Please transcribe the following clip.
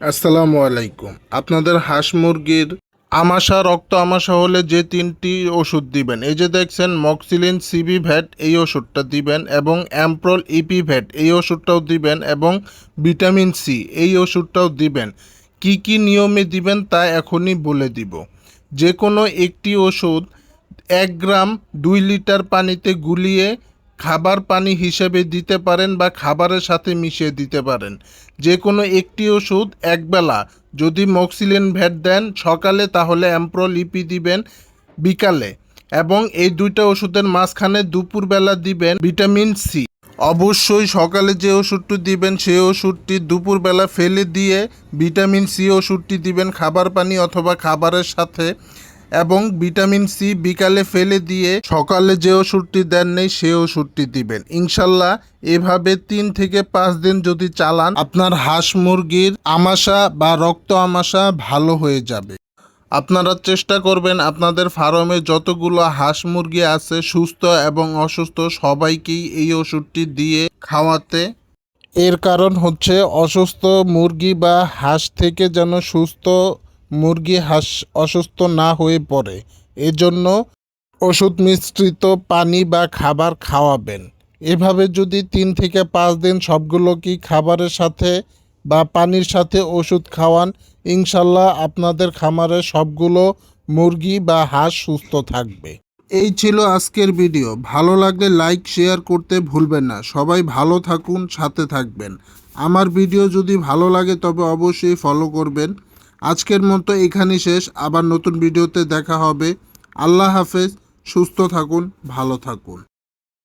আসসালামু আলাইকুম। আপনাদের হাঁস মুরগির আমাশা, রক্ত আমাশা হলে যে তিনটি ওষুধ দিবেন, এই যে দেখছেন, মক্সিলিন, সিবি ভ্যাট এই ওষুধটা দিবেন এবং অ্যাম্প্রল, ইপি ভ্যাট এই ওষুধটাও দিবেন এবং ভিটামিন সি এই ওষুধটাও দিবেন। কি কি নিয়মে দিবেন তা এখনই বলে দিব। যে কোনো একটি ওষুধ এক গ্রাম দুই লিটার পানিতে গুলিয়ে খাবার পানি হিসেবে দিতে পারেন বা খাবারের সাথে মিশিয়ে দিতে পারেন। যে কোনো একটি ওষুধ একবেলা। যদি মক্সিলিন ভ্যাট দেন, সকালে তাহলে অ্যাম্প্রো লিপি দিবেন বিকালে এবং এই দুইটা ওষুধের মাঝখানে দুপুরবেলা দিবেন ভিটামিন সি। অবশ্যই সকালে যে ওষুধটি দিবেন, সেই ওষুধটি দুপুরবেলা ফেলে দিয়ে ভিটামিন সি ওষুধটি দিবেন খাবার পানি অথবা খাবারের সাথে। এবং ভিটামিন সি বিকালে ফেলে দিয়ে সকালে যে ওষুধটি দেন নেই, সে ওষুধটি দিবেন। ইনশাল্লাহ এভাবে তিন থেকে পাঁচ দিন যদি চালান, আপনার হাঁস মুরগির আমাশা বা রক্ত আমাশা ভালো হয়ে যাবে। আপনারা চেষ্টা করবেন আপনাদের ফার্মে যতগুলো হাঁস মুরগি আছে, সুস্থ এবং অসুস্থ সবাইকেই এই ওষুধটি দিয়ে খাওয়াতে। এর কারণ হচ্ছে অসুস্থ মুরগি বা হাঁস থেকে যেন সুস্থ মুরগি হাঁস অসুস্থ না হয়ে পড়ে, এজন্য ওষুধ মিশ্রিত পানি বা খাবার খাওয়াবেন। এভাবে যদি তিন থেকে পাঁচ দিন সবগুলোকেই খাবারের সাথে বা পানির সাথে ওষুধ খাওয়ান, ইনশাল্লাহ আপনাদের খামারে সবগুলো মুরগি বা হাঁস সুস্থ থাকবে। এই ছিল আজকের ভিডিও। ভালো লাগলে লাইক, শেয়ার করতে ভুলবেন না। সবাই ভালো থাকুন, সাথে থাকবেন। আমার ভিডিও যদি ভালো লাগে তবে অবশ্যই ফলো করবেন। আজকের মতো এখানেই শেষ। আবার নতুন ভিডিওতে দেখা হবে। আল্লাহ হাফেজ, সুস্থ থাকুন, ভালো থাকুন।